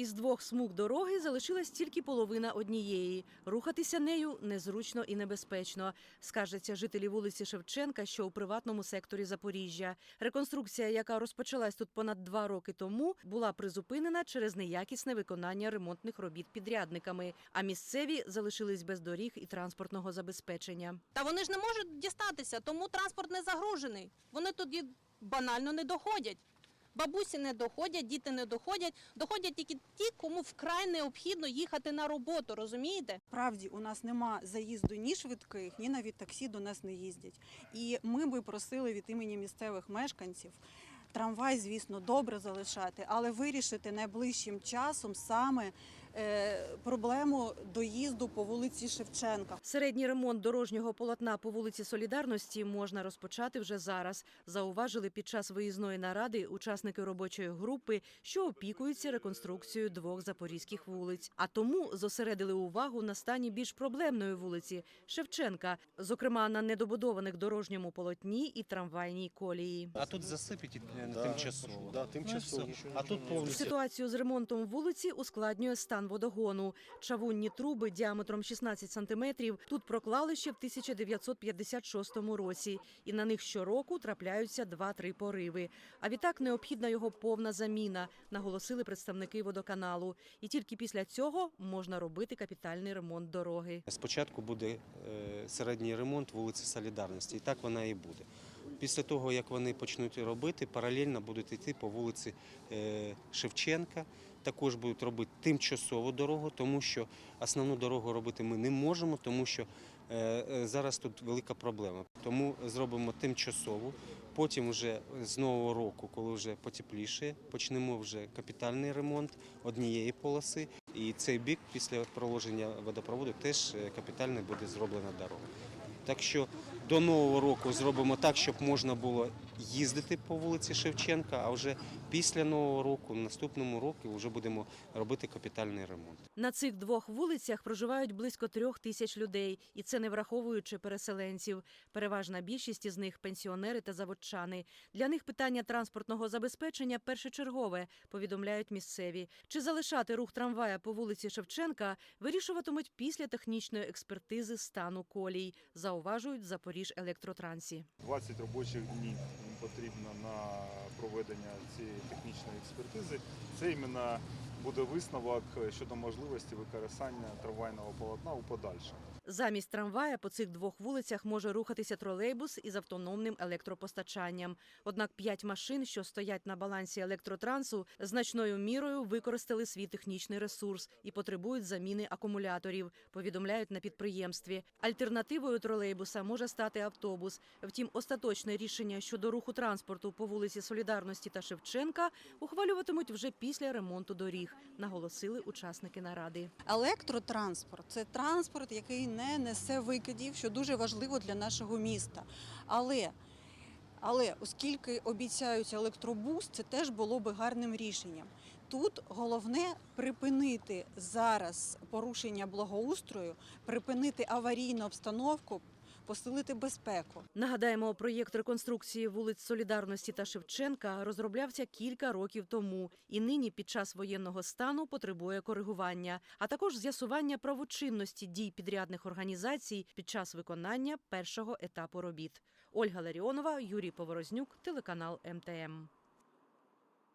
Із двох смуг дороги залишилась тільки половина однієї. Рухатися нею незручно і небезпечно, скаржаться жителі вулиці Шевченка, що у приватному секторі Запоріжжя. Реконструкція, яка розпочалась тут понад два роки тому, була призупинена через неякісне виконання ремонтних робіт підрядниками. А місцеві залишились без доріг і транспортного забезпечення. Та вони ж не можуть дістатися, тому транспорт не загружений. Вони тоді банально не доходять. Бабусі не доходять, діти не доходять. Доходять тільки ті, кому вкрай необхідно їхати на роботу, розумієте? Правді у нас нема заїзду ні швидких, ні навіть таксі до нас не їздять. І ми би просили від імені місцевих мешканців. Трамвай, звісно, добре залишати, але вирішити найближчим часом саме проблему доїзду по вулиці Шевченка. Середній ремонт дорожнього полотна по вулиці Солідарності можна розпочати вже зараз. Зауважили під час виїзної наради учасники робочої групи, що опікуються реконструкцією двох запорізьких вулиць. А тому зосередили увагу на стані більш проблемної вулиці Шевченка, зокрема на недобудованих дорожньому полотні і трамвайній колії. А тут засипить е, Да, тимчасово. да, тимчасово. Ну, а тут повністю. Ситуацію з ремонтом вулиці ускладнює стан водогону. Чавунні труби діаметром 16 сантиметрів тут проклали ще в 1956 році, і на них щороку трапляються 2-3 пориви. А відтак необхідна його повна заміна, наголосили представники водоканалу. І тільки після цього можна робити капітальний ремонт дороги. Спочатку буде е, середній ремонт вулиці Солідарності, і так вона і буде. Після того, як вони почнуть робити, паралельно будуть йти по вулиці е, Шевченка. Також будуть робити тимчасову дорогу, тому що основну дорогу робити ми не можемо, тому що е, е, зараз тут велика проблема. Тому зробимо тимчасову. Потім вже з нового року, коли вже потепліше, почнемо вже капітальний ремонт однієї полоси. І цей бік після проложення водопроводу теж е, капітально буде зроблена дорога. Так що до нового року зробимо так, щоб можна було їздити по вулиці Шевченка, а вже після нового року, наступному року, вже будемо робити капітальний ремонт. На цих двох вулицях проживають близько трьох тисяч людей, і це не враховуючи переселенців. Переважна більшість із них пенсіонери та заводчани. Для них питання транспортного забезпечення першочергове, повідомляють місцеві. Чи залишати рух трамвая по вулиці Шевченка вирішуватимуть після технічної експертизи стану колій, зауважують в Запоріж електротрансі. 20 робочих днів потрібно на проведення цієї технічної експертизи. Це іменно буде висновок щодо можливості використання трамвайного полотна у подальшому. Замість трамвая по цих двох вулицях може рухатися тролейбус із автономним електропостачанням. Однак п'ять машин, що стоять на балансі електротрансу, значною мірою використали свій технічний ресурс і потребують заміни акумуляторів, повідомляють на підприємстві. Альтернативою тролейбуса може стати автобус. Втім, остаточне рішення щодо руху транспорту по вулиці Солідарності та Шевченка ухвалюватимуть вже після ремонту доріг, наголосили учасники наради. Електротранспорт це транспорт, який не несе викидів, що дуже важливо для нашого міста. Але але оскільки обіцяють електробус, це теж було би гарним рішенням. Тут головне припинити зараз порушення благоустрою, припинити аварійну обстановку, посилити безпеку. Нагадаємо, проєкт реконструкції вулиць Солідарності та Шевченка розроблявся кілька років тому і нині під час воєнного стану потребує коригування, а також з'ясування правочинності дій підрядних організацій під час виконання першого етапу робіт. Ольга Ларіонова, Юрій Поворознюк, телеканал МТМ.